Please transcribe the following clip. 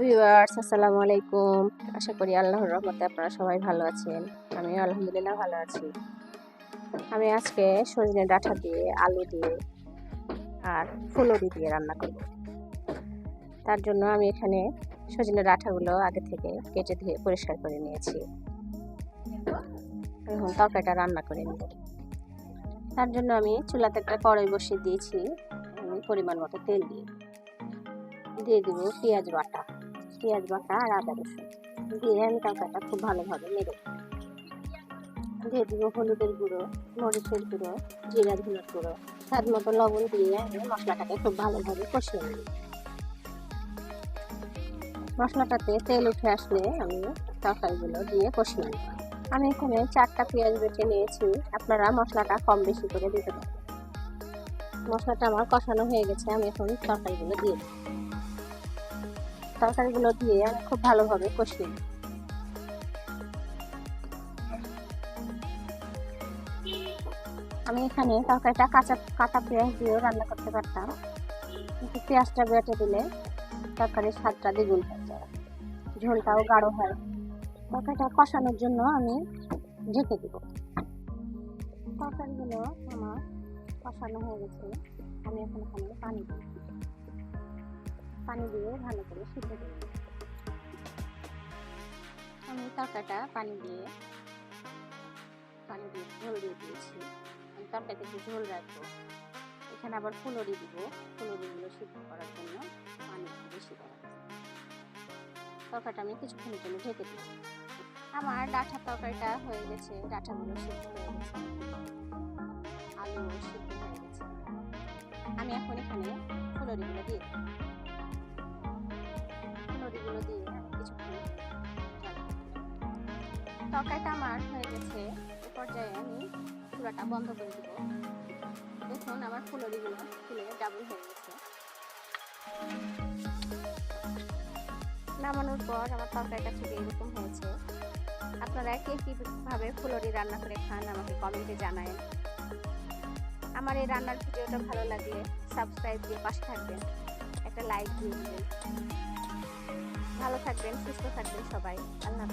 Viewers, আসসালামু আলাইকুম। আশা করি আল্লাহর রহমতে আপনারা সবাই ভালো আছেন। আমি আলহামদুলিল্লাহ ভালো আছি। আমি আজকে সজনে ডাঁটা দিয়ে, আলু দিয়ে আর ফুলরি দিয়ে রান্না করব। তার জন্য আমি এখানে সজনে ডাঁটাগুলো আগে থেকে কেটে ধুয়ে পরিষ্কার করে নিয়েছি। এখন তরকারিটা রান্না করে নেব। তার জন্য আমি চুলাতে একটা কড়াই বসিয়ে দিয়েছি পরিমাণ মতো তেল দিয়ে। দিয়ে দিব পেঁয়াজ বাটা। পেঁয়াজ বাটা আর আদা রসুন। দিয়ে আমি তরকারিটা খুব ভালোভাবে নেড়ে দিয়ে দিব হলুদের গুঁড়ো, মরিচের গুঁড়ো জিরা ধুনোর গুঁড়ো। স্বাদ মতো লবণ দিয়ে আমি মশলাটাকে খুব ভালোভাবে কষিয়ে নিই মশলাটাতে তেল উঠে আসলে আমি তরকারিগুলো দিয়ে কষিয়ে নিই আমি এখানে চারটা পেঁয়াজ বেটে নিয়েছি। আপনারা মশলাটা কম বেশি করে দিতে পারেন। মশলাটা আমার কষানো হয়ে গেছে। আমি এখন তরকারিগুলো দিয়ে দিই তরকারিগুলো দিয়ে খুব ভালোভাবে কষিয়ে নিই। আমি এখানে তরকারিটা কাঁচা কাঁচা পেঁয়াজ দিয়েও রান্না করতে পারতাম। কিন্তু পেঁয়াজটা বেটে দিলে তরকারির স্বাদটা দ্বিগুণ হয়ে যায়। ঝোলটাও গাঢ় হয়। তরকারিটা কষানোর জন্য আমি ঢেকে দিব। তরকারিগুলো আমার কষানো হয়ে গেছে। আমি এখন এখানে পানি দিই পানি দিয়ে ভালো করে সিদ্ধ করে দিই আমি তরকারিটা পানি দিয়ে পানি দিয়ে ঝোল দিয়ে দিয়েছি। আমি তরকারিতে একটু ঝোল রাখব। এখানে আবার ফুলরি দিব। ফুলরিগুলো সিদ্ধ করার জন্য পানি বেশি দেওয়া তরকারিটা আমি কিছুক্ষণের জন্য ঢেকে দিব আমার ডাঁটার তরকারিটা হয়ে গেছে। ডাঁটাগুলো সিদ্ধ হয়ে গেছে। আলু সিদ্ধ হয়ে গেছে। আমি এখন এখানে ফুলরিগুলো দিয়ে দিই ফুলরিগুলো দিয়ে কিছুক্ষণ তরকারিটা আমার হয়ে গেছে। এ পর্যায়ে আমি চুলাটা বন্ধ করে দিব। দেখুন, আমার ফুলরিগুলো ফুলে ডাবল হয়ে গেছে। নামানোর পর আমার তরকারিটা ঠিক এরকম হয়েছে। আপনারা কে কীভাবে ফুলরি রান্না করে খান আমাকে কমেন্টে জানায় আমার এই রান্নার ভিডিওটা ভালো লাগলে সাবস্ক্রাইব দিয়ে পাশে থাকবেন। একটা লাইক দিয়ে দিবেন। ভালো থাকবেন সুস্থ থাকবেন সবাই। আল্লাহ